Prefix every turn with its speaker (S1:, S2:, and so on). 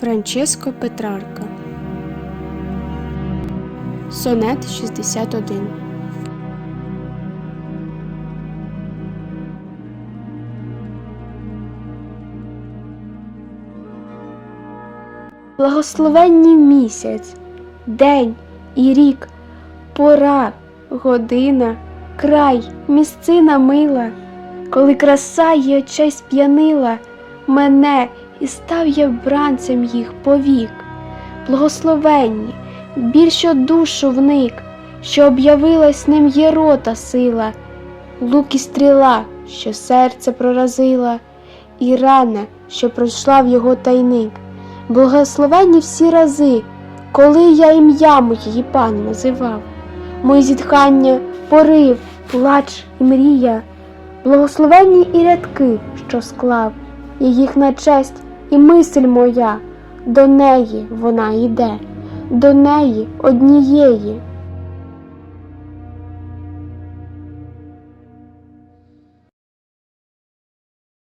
S1: Франческо Петрарка. Сонет 61. Благословенні місяць, день і рік, пора, година, край, місцина мила, коли краса її очей сп'янила мене і став я бранцем їх повік. Благословенні, більше душу вник, що об'явилась ним єрота сила, лук і стріла, що серце проразила, і рана, що пройшла в його тайник. Благословенні всі рази, коли я ім'я моєї пан називав, мої зітхання, порив, плач і мрія, благословенні і рядки, що склав, і їхня честь і мисль моя, до неї вона йде, до неї однієї